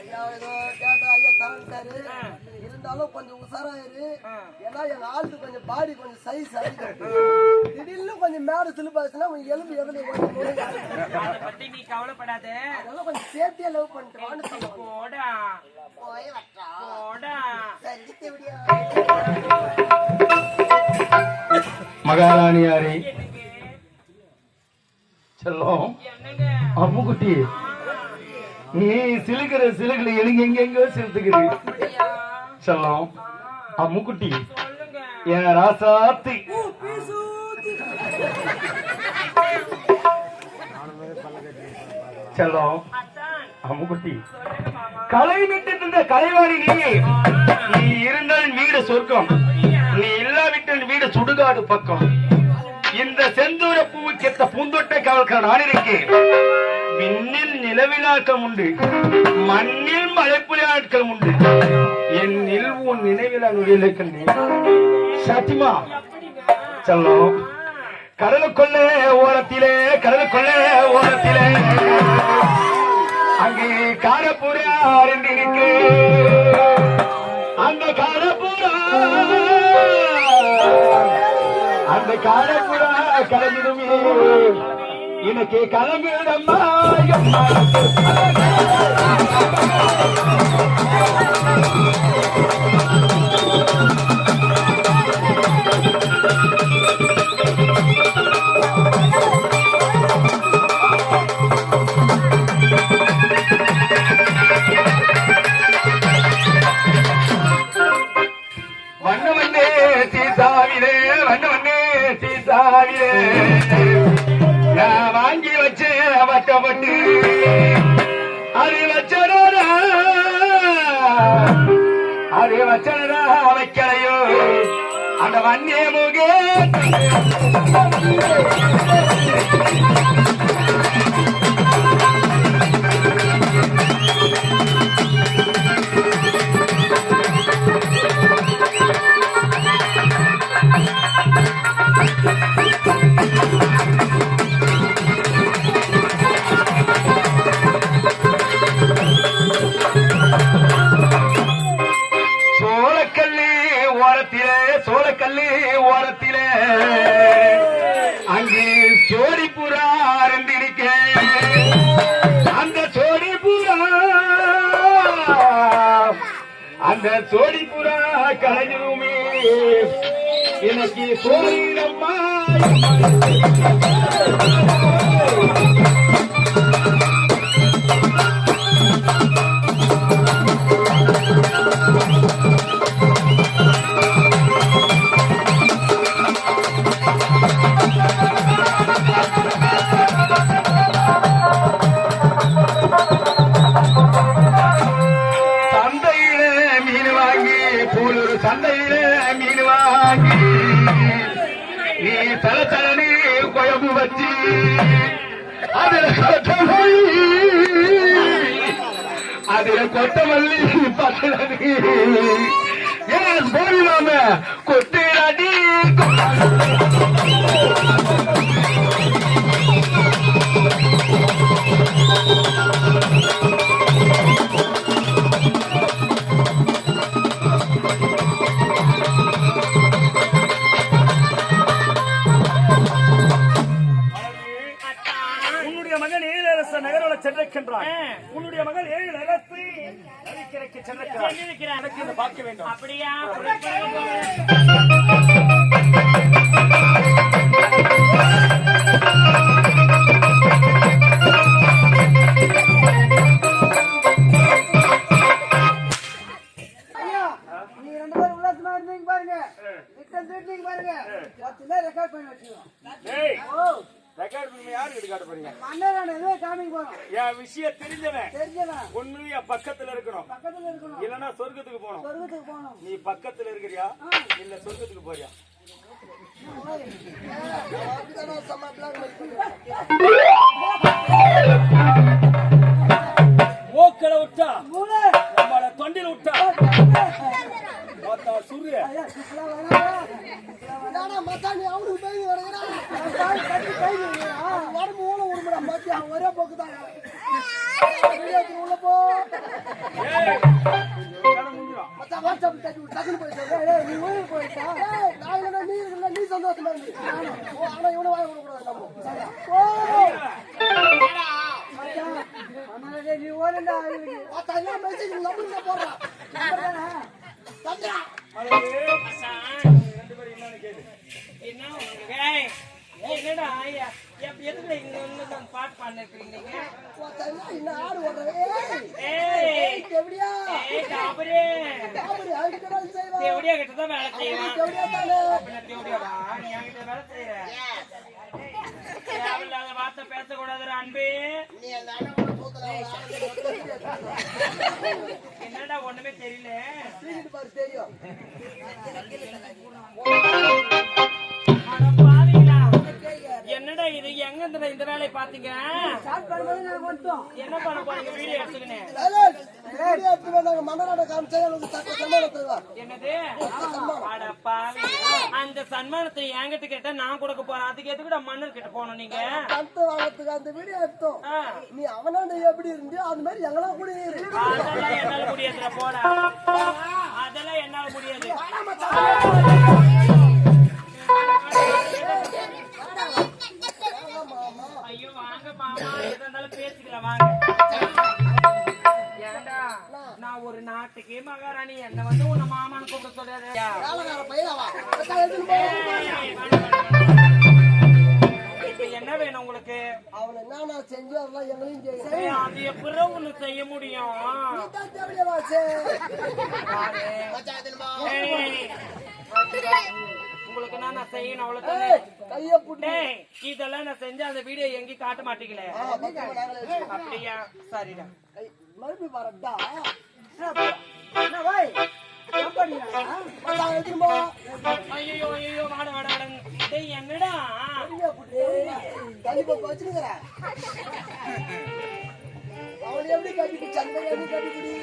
ஐயா ஏதோ கேட்டா ஐயா தரட்டாரு இருந்தாலும் கொஞ்சம் உசாரா இரு. ஆ. ஏன்னா எங்க ஆளுக்கு கொஞ்சம் பாடி கொஞ்சம் சைஸ் அதிகம் திடீர்னு கொஞ்சம் மேடு சிலுப்பாச்சுன்னா உங்க எலும்பு எதுல பத்தி நீ கவலைப்படாத. அதனால கொஞ்சம் சேஃப்டியா லவ் பண்ணிட்டு சொல்லுவாங்க. போடா. போய் வட்டா போடா. சரி எப்படியா மகாராணியாரே என்னங்க செல்லம். அம்முக்குட்டி நீ சிலுக்கிற சிலுக்குல எனக்கு எங்கெங்கோ செலுத்துக்கிறீ அப்படியா செல்லம். அம்முக்குட்டி என் ராசாத்தி. செல்லம். அம்முக்குட்டி கலை விட்டு இருந்த கலைவாணி நீ. நீ இருந்தால் வீடு சொர்க்கம். நீ இல்லாவிட்டால் வீடு சுடுகாடு பக்கம். செந்தூர பூவுக்கேத்த பூந்தொட்டை காவல்கார நான் இருக்கேன் விண்ணில் நிலவிலாட்டம் உண்டு. மண்ணில் மழைப்புலியாட்கள் உண்டு. என்னில் உன் நினைவில் நுழையில சத்தியமா செல்லம் கடலுக்குள்ளே ஓரத்திலே கடலுக்குள்ளே ஓரத்திலே. அங்கே காரப்புறா இருக்கு அந்த காரப்புறா அந்த காரப்புறா கலந்துடுமே எனக்கு கலங்குடம்மா Thank you. வச்சேன் வட்டப்பட்டு அது வச்சனோரா அது வச்சனரா வைக்கலையோ? அந்த வன்னிய முகே ஓரத்திலே சோழக்கல்லு ஓரத்திலே. அங்கே சோடி புறா இருந்திருக்க அந்த சோடி புறா அந்த சோடி புறா கலைஞருமே. எனக்கு சோழிடம்மா குழம்பு வச்சு அதுல கொத்தமல்லி அதுல கொத்தமல்லி ஏன் போயிடாம கொத்திராடி சென்றிருக்கின்றான். உன்னுடைய மகள் ஏழு அரசு நதிக்கரைக்கு இதை பார்க்க வேண்டும். அப்படியா? பாருங்க. பாருங்க. பத்து பேர் ரெக்கார்ட் பண்ணி வச்சுக்கோங்க யாருக்கு காட்ட போறீங்க. மன்னர் எதுவே காமிக்க போறோம். என் விஷயம் தெரிஞ்சவன். தெரிஞ்சவன். ஒண்ணு என் பக்கத்துல இருக்கணும். பக்கத்துல இருக்கணும். இல்லனா சொர்க்கத்துக்கு போகணும். சொர்க்கத்துக்கு போகணும். நீ பக்கத்துல இருக்கிறியா? இல்ல சொர்க்கத்துக்கு போறியா? மூக்கல விட்டா நம்மள தொண்டில விட்டா. சுரு ஐயா சுற்றுலா வேணாம் வேணாம் மச்சான் நீ அவனுக்கு போய் வருகிறா கட்டி கை உடம்பு ஊன உருமுடா மச்சான், ஒரே போக்கு தான் உள்ள போ மச்சான், வாட்ஸ்அப்ல தட்டி விடு, டக்குனு போய் சொல்லு. ஏய், நீ ஊருக்கு போயிட்டா? ஏய், நான் இல்லைன்னா நீ இருக்கல, நீ சந்தோஷமா இரு. ஓ, ஆனா இவனை வாய விடக்கூடாது நம்ம. சரியா? ஓ. மச்சான், ஆனா டேய், நீ ஓடுடா, இவனுக்கு. மச்சான், என்ன message உங்க number ல போடுறான். number என்னடா ஐயா, எதுக்குடா இங்க வந்து நான்? மச்சான், என்ன இன்னும் ஆடு ஓடுற? ஏய், ஏய், ஏய், எப்படியா? காபரே. செய்வா. தேவடியா வேலை செய்வான். தானே? நீ வேலை. தேவையில்லாத வார்த்தை பேசக்கூடாதுடா, அன்பே. என்னடா ஒண்ணுமே தெரியல தெரியும். இருந்து இந்த வேலையை பாத்தீங்க. என்ன பண்ண போறீங்க? வீடியோ எடுத்துக்கினேன். என்னது? அந்த சன்மானத்தை என்கிட்ட கேட்டா நான் கொடுக்க போறேன். அதுக்கு எதுக்குடா மன்னர் கிட்ட போகணும் நீங்க? அந்த வீடியோ எடுத்தோம். நீ அவனாண்ட எப்படி இருந்தியோ அது மாதிரி எங்களா கூட அதெல்லாம் என்னால முடியாதுடா போடா. அதெல்லாம் என்னால முடியாது. பேசிக்கலாம் வாங்க. நான் ஒரு நாட்டுக்கு மகாராணி. என்ன வந்து உன்னை மாமான்னு கூப்பிட சொல்றாரு என்ன வேணும் உங்களுக்கு? அவன் என்னென்ன செஞ்சோ அதெல்லாம் எங்களையும் அது எப்படி ஒண்ணு செய்ய முடியும்? நான் செய்யணும் அவ்வளவுதானே? இதெல்லாம் நான் செஞ்சு அந்த வீடியோ எங்கேயும் காட்ட மாட்டீங்களே. அப்படியா? சரிடா. மறுபடியும் வரட்டா? ஐயோ ஐயோ வாட வாட வாட டேய் என்னடா. கைப்பக்கம் வச்சிருக்கிறேன். அவனை எப்படி கட்டிப்பிடிச்சு அந்த மாதிரி எப்படி கட்டிப்பிடி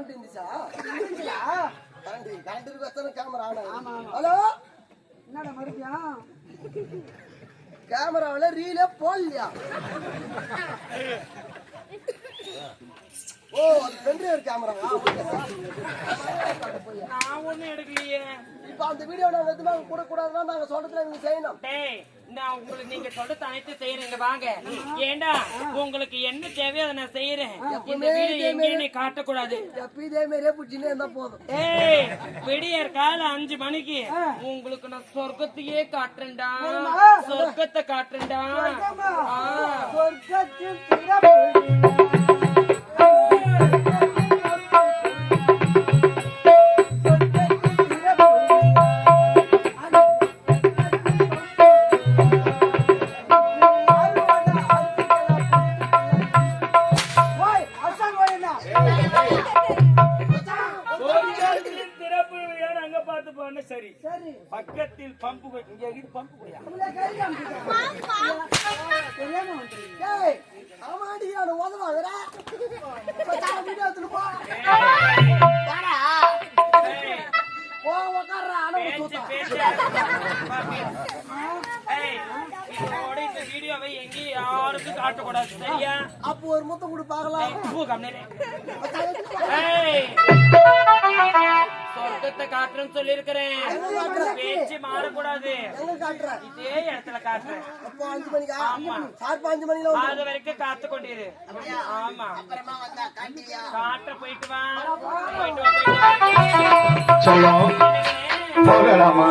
கரண்ட் இருந்துச்சா? கரண்ட் கரண்ட் இருக்கு. Camera on hello? என்னடா மறுபடியும்? கேமராவில் ரீலே போடலையா ஓ அது பென்ட்ரைவர் கேமராவா நான் ஒண்ணும் எடுக்கலையே. இப்போ அந்த வீடியோ நாங்கள் எதுவுமே கொடுக்கூடாதுன்னா நாங்கள் சொல்றதுல நீங்க செய்யணும். டேய் நான் உங்களுக்கு நீங்க சொல்றது அனைத்து செய்யறீங்க வாங்க. ஏண்டா உங்களுக்கு என்ன தேவையோ அதை நான் செய்யறேன். இந்த வீடியோ எங்கேயும் நீ காட்டக்கூடாது. இதே மாதிரியே பிடிச்சினே இருந்தா போதும். ஏய் விடியற் கால அஞ்சு மணிக்கு உங்களுக்கு நான் சொர்க்கத்தையே காட்டுறேன்டா. சொர்க்கத்தை காட்டுறேன்டா. சொர்க்கத்தில் வீடியோவை எங்கேயும் யாருக்கும் காட்டக்கூடாது சரியா அப்போ ஒரு முத்தம் கொடு பார்க்கலாம் பூ கம்மிலே சொர்க்கத்தை காட்டுறேன்னு சொல்லியிருக்கிறேன். பேச்சு மாறக்கூடாது. இதே இடத்துல காட்டுறேன். அது வரைக்கும் காத்து கொண்டிரு. ஆமா. காட்ட போயிட்டு வா. போயிட்டு வா போகலாமா?